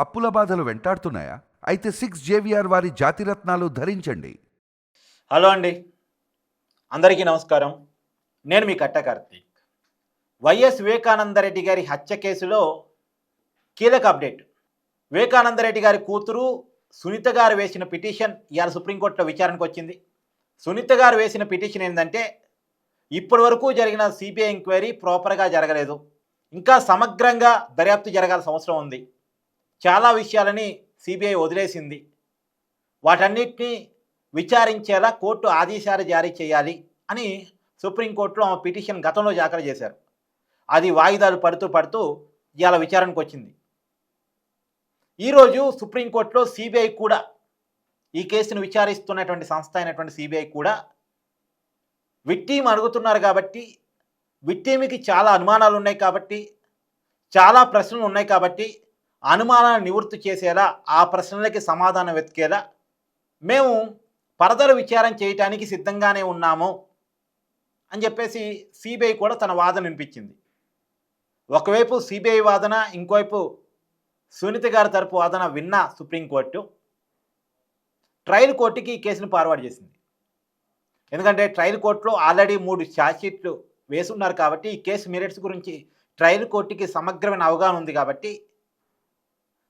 అప్పుల బాధలు వెంటాడుతున్నాయా? అయితే సిక్స్ జేవిఆర్ వారి జాతిరత్నాలు ధరించండి. హలో అండి. అందరికీ నమస్కారం. నేను మీ కట్ట కార్తీక్. వైఎస్ వివేకానందరెడ్డి గారి హత్య కేసులో కీలక అప్డేట్. వివేకానందరెడ్డి గారి కూతురు సునీత గారు వేసిన పిటిషన్ ఇవాళ సుప్రీంకోర్టులో విచారణకు వచ్చింది. సునీత గారు వేసిన పిటిషన్ ఏంటంటే ఇప్పటి వరకు జరిగిన సిబిఐ ఎంక్వైరీ ప్రాపర్గా జరగలేదు. ఇంకా సమగ్రంగా దర్యాప్తు జరగాల్సిన అవసరం ఉంది. చాలా విషయాలని సిబిఐ వదిలేసింది. వాటన్నిటిని విచారించేలా కోర్టు ఆదేశాలు జారీ చేయాలి అని సుప్రీంకోర్టులో ఆమె పిటిషన్ గతంలో జాగ్రత్త చేశారు. అది వాయిదాలు పడుతూ పడుతూ ఇవాళ విచారణకు వచ్చింది. ఈరోజు సుప్రీంకోర్టులో సిబిఐ కూడా ఈ కేసును విచారిస్తున్నటువంటి సంస్థ అయినటువంటి సిబిఐ కూడా విట్టీం అడుగుతున్నారు కాబట్టి విట్టీమికి చాలా అనుమానాలు ఉన్నాయి కాబట్టి చాలా ప్రశ్నలు ఉన్నాయి కాబట్టి అనుమానాన్ని నివృత్తి చేసేలా ఆ ప్రశ్నలకి సమాధానం వెతికేలా మేము ఫర్దర్ విచారం చేయటానికి సిద్ధంగానే ఉన్నాము అని చెప్పేసి సిబిఐ కూడా తన వాదన వినిపించింది. ఒకవైపు సిబిఐ వాదన ఇంకోవైపు సునీత గారి తరపు వాదన విన్న సుప్రీంకోర్టు ట్రయల్ కోర్టుకి ఈ కేసును ఫార్వర్డ్ చేసింది. ఎందుకంటే ట్రయల్ కోర్టులో ఆల్రెడీ మూడు ఛార్జ్షీట్లు వేసున్నారు కాబట్టి ఈ కేసు మెరిట్స్ గురించి ట్రయల్ కోర్టుకి సమగ్రమైన అవగాహన ఉంది కాబట్టి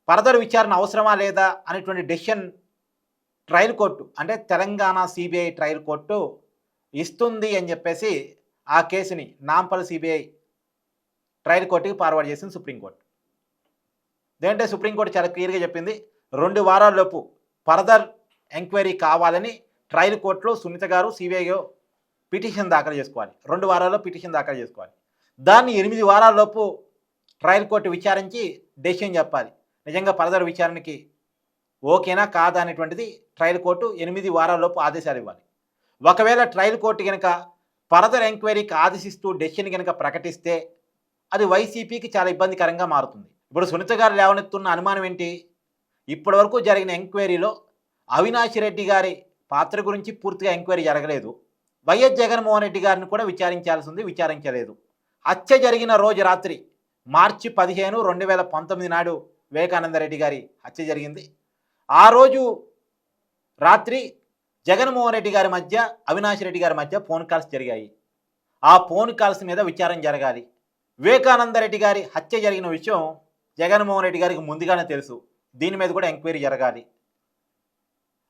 ఫర్దర్ విచారణ అవసరమా లేదా అనేటువంటి డెసిషన్ ట్రయల్ కోర్టు అంటే తెలంగాణ సిబిఐ ట్రయల్ కోర్టు ఇస్తుంది అని చెప్పేసి ఆ కేసుని నాంపల్ సిబిఐ ట్రయల్ కోర్టుకి ఫార్వర్డ్ చేసింది సుప్రీంకోర్టు. దేంటే సుప్రీంకోర్టు చాలా క్లియర్గా చెప్పింది రెండు వారాల్లోపు ఫర్దర్ ఎంక్వైరీ కావాలని ట్రయల్ కోర్టులో సునీత గారు సిబిఐ పిటిషన్ దాఖలు చేసుకోవాలి. రెండు వారాల్లో పిటిషన్ దాఖలు చేసుకోవాలి. దాన్ని ఎనిమిది వారాల్లోపు ట్రయల్ కోర్టు విచారించి డెసిషన్ చెప్పాలి. నిజంగా ఫర్దర్ విచారణకి ఓకేనా కాదా అనేటువంటిది ట్రయల్ కోర్టు ఎనిమిది వారాల్లోపు ఆదేశాలు ఇవ్వాలి. ఒకవేళ ట్రయల్ కోర్టు కనుక ఫర్దర్ ఎంక్వైరీకి ఆదేశిస్తూ డెసిషన్ కనుక ప్రకటిస్తే అది వైసీపీకి చాలా ఇబ్బందికరంగా మారుతుంది. ఇప్పుడు సునీత గారు లేవనెత్తున్న అనుమానం ఏంటి? ఇప్పటివరకు జరిగిన ఎంక్వైరీలో అవినాష్ రెడ్డి గారి పాత్ర గురించి పూర్తిగా ఎంక్వైరీ జరగలేదు. వైఎస్ జగన్మోహన్ రెడ్డి గారిని కూడా విచారించాల్సి ఉంది విచారించలేదు. హత్య జరిగిన రోజు రాత్రి మార్చి పదిహేను రెండు వేల పంతొమ్మిది నాడు వివేకానంద రెడ్డి గారి హత్య జరిగింది. ఆ రోజు రాత్రి జగన్మోహన్ రెడ్డి గారి మధ్య అవినాష్ రెడ్డి గారి మధ్య ఫోన్ కాల్స్ జరిగాయి. ఆ ఫోన్ కాల్స్ మీద విచారం జరగాలి. వివేకానంద రెడ్డి గారి హత్య జరిగిన విషయం జగన్మోహన్ రెడ్డి గారికి ముందుగానే తెలుసు. దీని మీద కూడా ఎంక్వైరీ జరగాలి.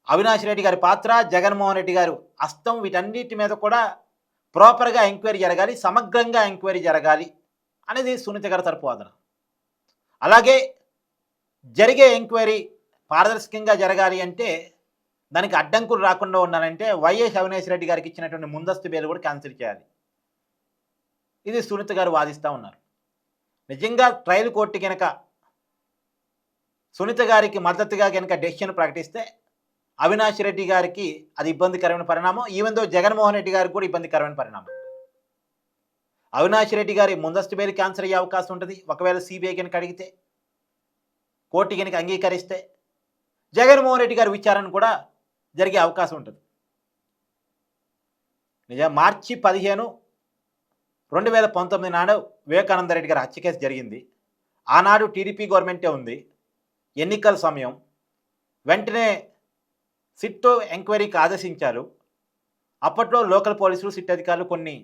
అవినాష్ రెడ్డి గారి పాత్ర జగన్మోహన్ రెడ్డి గారు అస్తం వీటన్నిటి మీద కూడా ప్రాపర్గా ఎంక్వైరీ జరగాలి సమగ్రంగా ఎంక్వైరీ జరగాలి అనేది సునీత గారి తరపు వాదన. అలాగే జరిగే ఎంక్వైరీ పారదర్శకంగా జరగాలి అంటే దానికి అడ్డంకులు రాకుండా ఉండాలంటే వైఎస్ అవినాష్ రెడ్డి గారికి ఇచ్చినటువంటి ముందస్తు బెయిల్ కూడా క్యాన్సిల్ చేయాలి. ఇది సునీత గారు వాదిస్తూ ఉన్నారు. నిజంగా ట్రయల్ కోర్టు కనుక సునీత గారికి మద్దతుగా కనుక డెసిషన్ ప్రకటిస్తే అవినాష్ రెడ్డి గారికి అది ఇబ్బందికరమైన పరిణామం. ఈవెన్ దో జగన్మోహన్ రెడ్డి గారికి కూడా ఇబ్బందికరమైన పరిణామం. అవినాష్ రెడ్డి గారి ముందస్తు బెయిల్ క్యాన్సిల్ అయ్యే అవకాశం ఉంటుంది. ఒకవేళ సిబిఐ కనుక అడిగితే కోర్టు కనుక అంగీకరిస్తే జగన్మోహన్ రెడ్డి గారి విచారణ కూడా జరిగే అవకాశం ఉంటుంది. నిజం మార్చి పదిహేను రెండు వేల పంతొమ్మిది నాడు వివేకానంద రెడ్డి గారి హత్య కేసు జరిగింది. ఆనాడు టీడీపీ గవర్నమెంటే ఉంది. ఎన్నికల సమయం. వెంటనే సిట్తో ఎంక్వైరీకి ఆదేశించారు. అప్పట్లో లోకల్ పోలీసులు సిట్ అధికారులు కొన్ని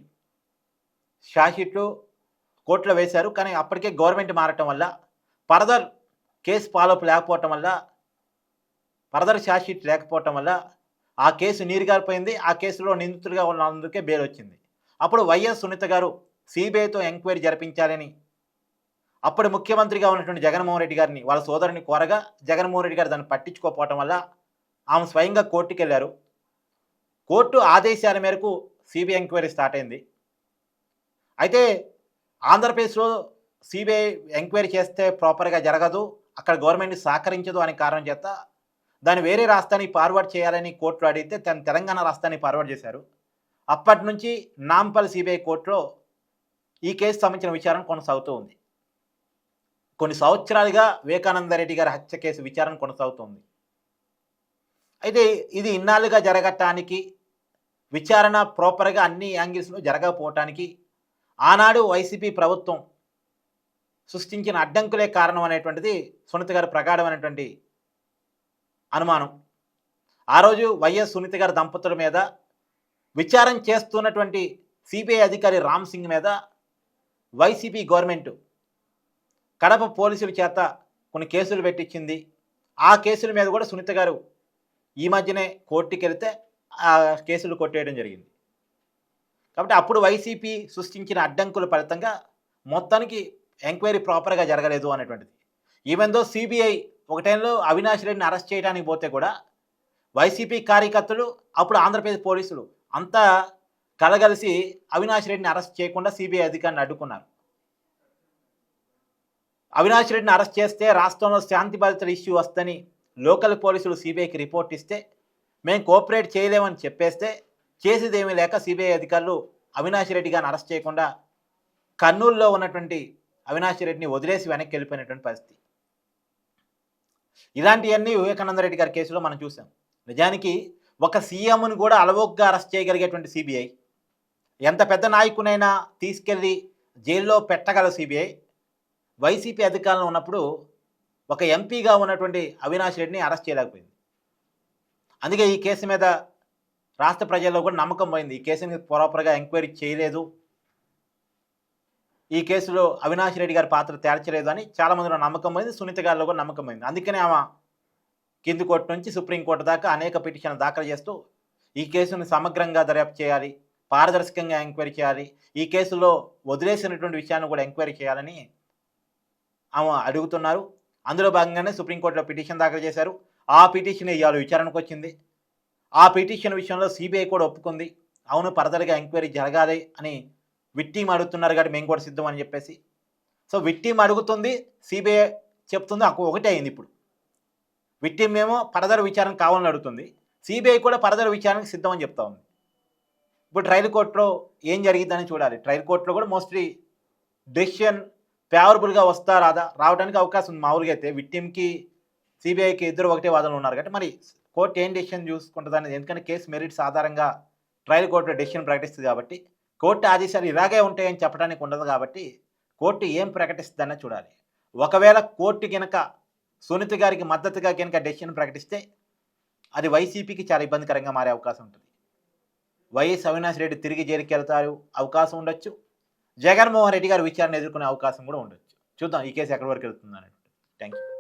షాషీట్లు కోర్టులో వేశారు. కానీ అప్పటికే గవర్నమెంట్ మారటం వల్ల ఫర్దర్ కేసు ఫాలోఅప్ లేకపోవటం వల్ల ఫర్దర్ షాషీట్ లేకపోవటం వల్ల ఆ కేసు నీరుగారిపోయింది. ఆ కేసులో నిందితుడిగా ఉన్నందుకే బెయిల్ వచ్చింది. అప్పుడు వైఎస్ సునీత గారు సిబిఐతో ఎంక్వైరీ జరిపించాలని అప్పుడు ముఖ్యమంత్రిగా ఉన్నటువంటి జగన్మోహన్ రెడ్డి గారిని వాళ్ళ సోదరుని కోరగా జగన్మోహన్ రెడ్డి గారు దాన్ని పట్టించుకోకపోవటం వల్ల ఆమె స్వయంగా కోర్టుకు వెళ్ళారు. కోర్టు ఆదేశాల మేరకు సిబిఐ ఎంక్వైరీ స్టార్ట్ అయింది. అయితే ఆంధ్రప్రదేశ్లో సిబిఐ ఎంక్వైరీ చేస్తే ప్రాపర్గా జరగదు. అక్కడ గవర్నమెంట్ సహకరించదు అనే కారణం చేత దాన్ని వేరే రాష్ట్రానికి ఫార్వర్డ్ చేయాలని కోర్టులో అడిగితే తన తెలంగాణ రాష్ట్రానికి ఫార్వర్డ్ చేశారు. అప్పటి నుంచి నాంపల్ సిబిఐ కోర్టులో ఈ కేసు సంబంధించిన విచారణ కొనసాగుతూ ఉంది. కొన్ని సంవత్సరాలుగా వివేకానంద రెడ్డి గారి హత్య కేసు విచారణ కొనసాగుతుంది. అయితే ఇది ఇన్నాళ్ళుగా జరగటానికి విచారణ ప్రాపర్గా అన్ని యాంగిల్స్లో జరగకపోవటానికి ఆనాడు వైసీపీ ప్రభుత్వం సృష్టించిన అడ్డంకులే కారణం అనేటువంటిది సునీత గారి ప్రగాఢమైనటువంటి అనుమానం. ఆ రోజు వైఎస్ సునీత గారి దంపతుల మీద విచారం చేస్తున్నటువంటి సిబిఐ అధికారి రామ్ సింగ్ మీద వైసీపీ గవర్నమెంట్ కడప పోలీసుల చేత కొన్ని కేసులు పెట్టించింది. ఆ కేసుల మీద కూడా సునీత గారు ఈ మధ్యనే కోర్టుకి వెళితే ఆ కేసులు కొట్టేయడం జరిగింది. కాబట్టి అప్పుడు వైసీపీ సృష్టించిన అడ్డంకుల ఫలితంగా మొత్తానికి ఎంక్వైరీ ప్రాపర్గా జరగలేదు అనేటువంటిది. ఈవెన్ దో సిబిఐ ఒక టైంలో అవినాష్ రెడ్డిని అరెస్ట్ చేయడానికి పోతే కూడా వైసీపీ కార్యకర్తలు అప్పుడు ఆంధ్రప్రదేశ్ పోలీసులు అంతా కలగలిసి అవినాష్ రెడ్డిని అరెస్ట్ చేయకుండా సిబిఐ అధికారిని అడ్డుకున్నారు. అవినాష్ రెడ్డిని అరెస్ట్ చేస్తే రాష్ట్రంలో శాంతి భద్రతల ఇష్యూ వస్తని లోకల్ పోలీసులు సిబిఐకి రిపోర్ట్ ఇస్తే మేము కోఆపరేట్ చేయలేమని చెప్పేస్తే చేసేదేమీ లేక సిబిఐ అధికారులు అవినాష్ రెడ్డి గారిని అరెస్ట్ చేయకుండా కర్నూలులో ఉన్నటువంటి అవినాష్ రెడ్డిని వదిలేసి వెనక్కి వెళ్ళిపోయినటువంటి పరిస్థితి. ఇలాంటివన్నీ వివేకానంద రెడ్డి గారి కేసులో మనం చూసాం. నిజానికి ఒక సీఎంను కూడా అలవోగ్గా అరెస్ట్ చేయగలిగేటువంటి సిబిఐ ఎంత పెద్ద నాయకునైనా తీసుకెళ్ళి జైల్లో పెట్టగల సిబిఐ వైసీపీ అధికారంలో ఉన్నప్పుడు ఒక ఎంపీగా ఉన్నటువంటి అవినాష్ రెడ్డిని అరెస్ట్ చేయలేకపోయింది. అందుకే ఈ కేసు మీద రాష్ట్ర ప్రజల్లో కూడా నమ్మకం పోయింది. ఈ కేసుని ప్రాపర్గా ఎంక్వైరీ చేయలేదు. ఈ కేసులో అవినాష్ రెడ్డి గారి పాత్ర తేల్చలేదు అని చాలామందిలో నమ్మకం అయింది సునీత గారిలో కూడా నమ్మకం అయింది అందుకనే ఆమె కింది కోర్టు నుంచి సుప్రీంకోర్టు దాకా అనేక పిటిషన్లు దాఖలు చేస్తూ ఈ కేసును సమగ్రంగా దర్యాప్తు చేయాలి పారదర్శకంగా ఎంక్వైరీ చేయాలి ఈ కేసులో వదిలేసినటువంటి విషయాన్ని కూడా ఎంక్వైరీ చేయాలని ఆమె అడుగుతున్నారు. అందులో భాగంగానే సుప్రీంకోర్టులో పిటిషన్ దాఖలు చేశారు. ఆ పిటిషన్ ఇవాళ విచారణకు వచ్చింది. ఆ పిటిషన్ విషయంలో సిబిఐ కూడా ఒప్పుకుంది. అవును పరదలుగా ఎంక్వైరీ జరగాలి అని విట్టీం అడుగుతున్నారు కాబట్టి మేము కూడా సిద్ధం అని చెప్పేసి. సో విట్టీం అడుగుతుంది సిబిఐ చెప్తుంది ఒకటే అయింది ఇప్పుడు. విట్టీం ఏమో పరదర విచారణ కావాలని అడుగుతుంది సిబిఐ కూడా పరదర విచారణకు సిద్ధం అని చెప్తా ఉంది. ఇప్పుడు ట్రయల్ కోర్టులో ఏం జరిగిద్దని చూడాలి. ట్రయల్ కోర్టులో కూడా మోస్ట్లీ డెసిషన్ ఫేవరబుల్గా వస్తా రాదా రావడానికి అవకాశం ఉంది. మామూలుగా అయితే విక్టిమ్కి సిబిఐకి ఇద్దరు ఒకటే వాదనలు ఉన్నారు కాబట్టి మరి కోర్టు ఏం డెసిషన్ చూసుకుంటుంది అనేది ఎందుకంటే కేసు మెరిట్స్ ఆధారంగా ట్రయల్ కోర్టులో డెసిషన్ ప్రకటిస్తుంది కాబట్టి కోర్టు ఆదేశాలు ఇలాగే ఉంటాయని చెప్పడానికి ఉండదు కాబట్టి కోర్టు ఏం ప్రకటిస్తుందనే చూడాలి. ఒకవేళ కోర్టు కనుక సునీత గారికి మద్దతుగా కనుక డెసిషన్ ప్రకటిస్తే అది వైసీపీకి చాలా ఇబ్బందికరంగా మారే అవకాశం ఉంటుంది. వైఎస్ అవినాష్ రెడ్డి తిరిగి జైలుకి వెళ్తారు అవకాశం ఉండొచ్చు. జగన్మోహన్ రెడ్డి గారు విచారణ ఎదుర్కొనే అవకాశం కూడా ఉండొచ్చు. చూద్దాం ఈ కేసు ఎక్కడి వరకు వెళ్తుంది థ్యాంక్ యూ